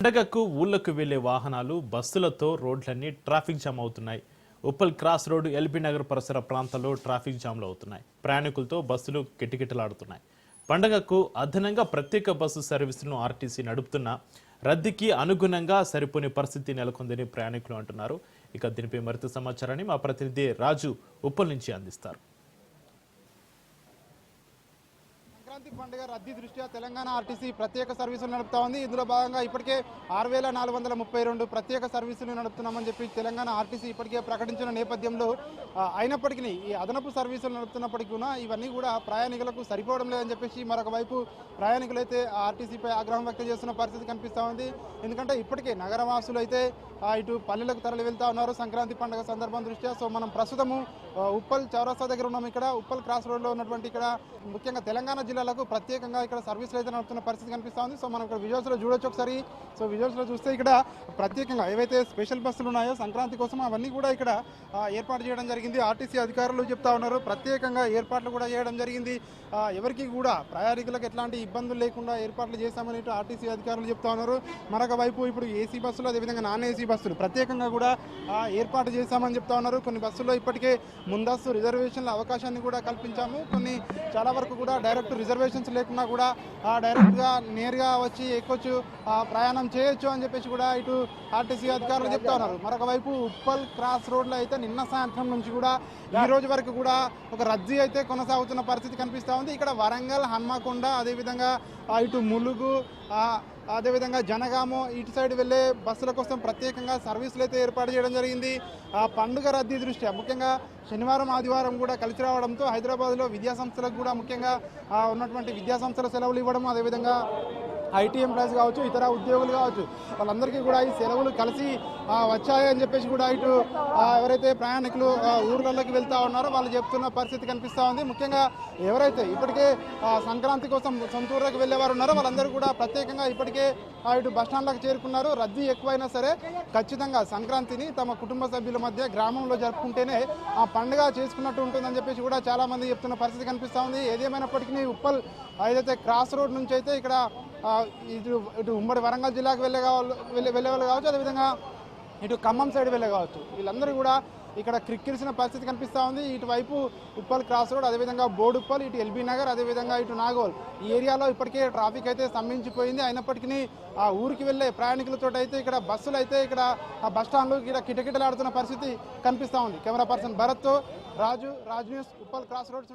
పండగకు ఊళ్ళకు వెళ్ళే వాహనాలు బస్సులతో రోడ్లన్నీ ట్రాఫిక్ జామ్ అవుతున్నాయి. Uppal cross road L B Nagar పరిసర ప్రాంతాల్లో ట్రాఫిక్ జామ్లు అవుతున్నాయి. ప్రయాణికులతో బస్సులు కిటకిటలాడుతున్నాయి. పండగకు అదనంగా ప్రత్యేక బస్సు సర్వీసులను ఆర్టీసీ నడుపుతున్నా రద్దీకి అనుగుణంగా సరిపోని పరిస్థితి నెలకొందని ప్రయాణికులు అంటున్నారు. ఇక దీనిపై మరింత సమాచారాన్ని మా ప్రతినిధి రాజు ఉప్పల్ నుంచి అందిస్తారు. సంక్రాంతి పండుగ రద్దీ దృష్ట్యా తెలంగాణ ఆర్టీసీ ప్రత్యేక సర్వీసులు నడుపుతా ఉంది. ఇందులో భాగంగా ఇప్పటికే ఆరు వేల నాలుగు వందల ముప్పై రెండు ప్రత్యేక సర్వీసులు నడుపుతున్నామని చెప్పి తెలంగాణ ఆర్టీసీ ఇప్పటికే ప్రకటించిన నేపథ్యంలో అయినప్పటికీ ఈ అదనపు సర్వీసులు నడుపుతున్నప్పటికీ కూడా ఇవన్నీ కూడా ప్రయాణికులకు సరిపోవడం లేదని చెప్పేసి మరొక వైపు ప్రయాణికులైతే ఆ ఆర్టీసీపై ఆగ్రహం వ్యక్తం చేస్తున్న పరిస్థితి కనిపిస్తూ ఉంది. ఎందుకంటే ఇప్పటికే నగరవాసులు అయితే ఇటు పల్లెలకు తరలి వెళ్తా ఉన్నారు సంక్రాంతి పండుగ సందర్భం దృష్ట్యా. సో మనం ప్రస్తుతము ఉప్పల్ చౌరస్తా దగ్గర ఉన్నాం ఇక్కడ. ఉప్పల్ క్రాస్ రోడ్లో ఉన్నటువంటి ఇక్కడ ముఖ్యంగా తెలంగాణ జిల్లాలకు ప్రత్యేకంగా ఇక్కడ సర్వీసులు అయితే నడుపుతున్న పరిస్థితి కనిపిస్తూ ఉంది. సో మనం ఇక్కడ విజువల్స్లో చూడొచ్చు ఒకసారి. సో విజువల్స్లో చూస్తే ఇక్కడ ప్రత్యేకంగా ఏవైతే స్పెషల్ బస్సులు ఉన్నాయో సంక్రాంతి కోసం అవన్నీ కూడా ఇక్కడ ఏర్పాటు చేయడం జరిగింది. ఆర్టీసీ అధికారులు చెప్తా ఉన్నారు. ప్రత్యేకంగా ఏర్పాట్లు కూడా చేయడం జరిగింది. ఎవరికి కూడా ప్రయాణికులకు ఎట్లాంటి ఇబ్బందులు లేకుండా ఏర్పాట్లు చేశామని ఆర్టీసీ అధికారులు చెప్తా ఉన్నారు. మరొక వైపు ఇప్పుడు ఏసీ బస్సులు అదేవిధంగా నాన్ ఏసీ బస్సులు ప్రత్యేకంగా కూడా ఏర్పాటు చేశామని చెప్తా ఉన్నారు. కొన్ని బస్సుల్లో ఇప్పటికే ముందస్తు రిజర్వేషన్ల అవకాశాన్ని కూడా కల్పించాము. కొన్ని చాలా వరకు కూడా డైరెక్ట్ రిజర్వ్ రిజర్వేషన్స్ లేకుండా కూడా డైరెక్ట్గా నేరుగా వచ్చి ఎక్కొచ్చు ప్రయాణం చేయొచ్చు అని చెప్పేసి కూడా ఇటు ఆర్టీసీ అధికారులు చెప్తా ఉన్నారు. మరొక వైపు ఉప్పల్ క్రాస్ రోడ్లో అయితే నిన్న సాయంత్రం నుంచి కూడా ఈ రోజు వరకు కూడా ఒక రద్దీ అయితే కొనసాగుతున్న పరిస్థితి కనిపిస్తూ ఉంది. ఇక్కడ వరంగల్ హన్మకొండ అదేవిధంగా ఇటు ములుగు అదేవిధంగా జనగాము ఇటు సైడ్ వెళ్ళే బస్సుల కోసం ప్రత్యేకంగా సర్వీసులు అయితే ఏర్పాటు చేయడం జరిగింది. ఆ పండుగ రద్దీ దృష్ట్యా ముఖ్యంగా శనివారం ఆదివారం కూడా కలిసి రావడంతో హైదరాబాద్లో విద్యా సంస్థలకు కూడా ముఖ్యంగా ఉన్నటువంటి విద్యా సంస్థల సెలవులు ఇవ్వడం అదేవిధంగా ఐటీ ఎంప్లాయీస్ కావచ్చు ఇతర ఉద్యోగులు కావచ్చు వాళ్ళందరికీ కూడా ఈ సెలవులు కలిసి వచ్చాయని చెప్పేసి కూడా ఇటు ఎవరైతే ప్రయాణికులు ఊర్లలోకి వెళ్తా ఉన్నారో వాళ్ళు చెప్తున్న పరిస్థితి కనిపిస్తూ ఉంది. ముఖ్యంగా ఎవరైతే ఇప్పటికే సంక్రాంతి కోసం సొంతూరులకు వెళ్ళేవారు ఉన్నారో వాళ్ళందరూ కూడా ప్రత్యేకంగా ఇప్పటికే ఇటు బస్టాండ్లకు చేరుకున్నారు. రద్దీ ఎక్కువైనా సరే ఖచ్చితంగా సంక్రాంతిని తమ కుటుంబ సభ్యుల మధ్య గ్రామంలో జరుపుకుంటేనే ఆ పండుగ చేసుకున్నట్టు ఉంటుందని చెప్పేసి కూడా చాలామంది చెప్తున్న పరిస్థితి కనిపిస్తూ ఉంది. ఏదేమైనప్పటికీ ఉప్పల్ ఏదైతే క్రాస్ రోడ్ నుంచి అయితే ఇక్కడ ఇటు ఇటు ఉమ్మడి వరంగల్ జిల్లాకు వెళ్ళే కావాలి వెళ్ళే వెళ్ళే వాళ్ళు కావచ్చు అదేవిధంగా ఇటు ఖమ్మం సైడ్ వెళ్ళే కావచ్చు. వీళ్ళందరూ కూడా ఇక్కడ క్రిక్కిరిసిన పరిస్థితి కనిపిస్తూ ఉంది. ఇటువైపు ఉప్పల్ క్రాస్ రోడ్ అదేవిధంగా బోడుప్పల్ ఇటు ఎల్బీ నగర్ అదేవిధంగా ఇటు నాగోల్. ఈ ఏరియాలో ఇప్పటికే ట్రాఫిక్ అయితే స్తంభించిపోయింది. అయినప్పటికీ ఆ ఊరికి వెళ్ళే ప్రయాణికులతో అయితే ఇక్కడ బస్సులు అయితే ఇక్కడ ఆ బస్ స్టాండ్లో ఇక్కడ కిటకిటలాడుతున్న పరిస్థితి కనిపిస్తూ ఉంది. Camera person భరత్తో Raju Raj news Uppal cross roads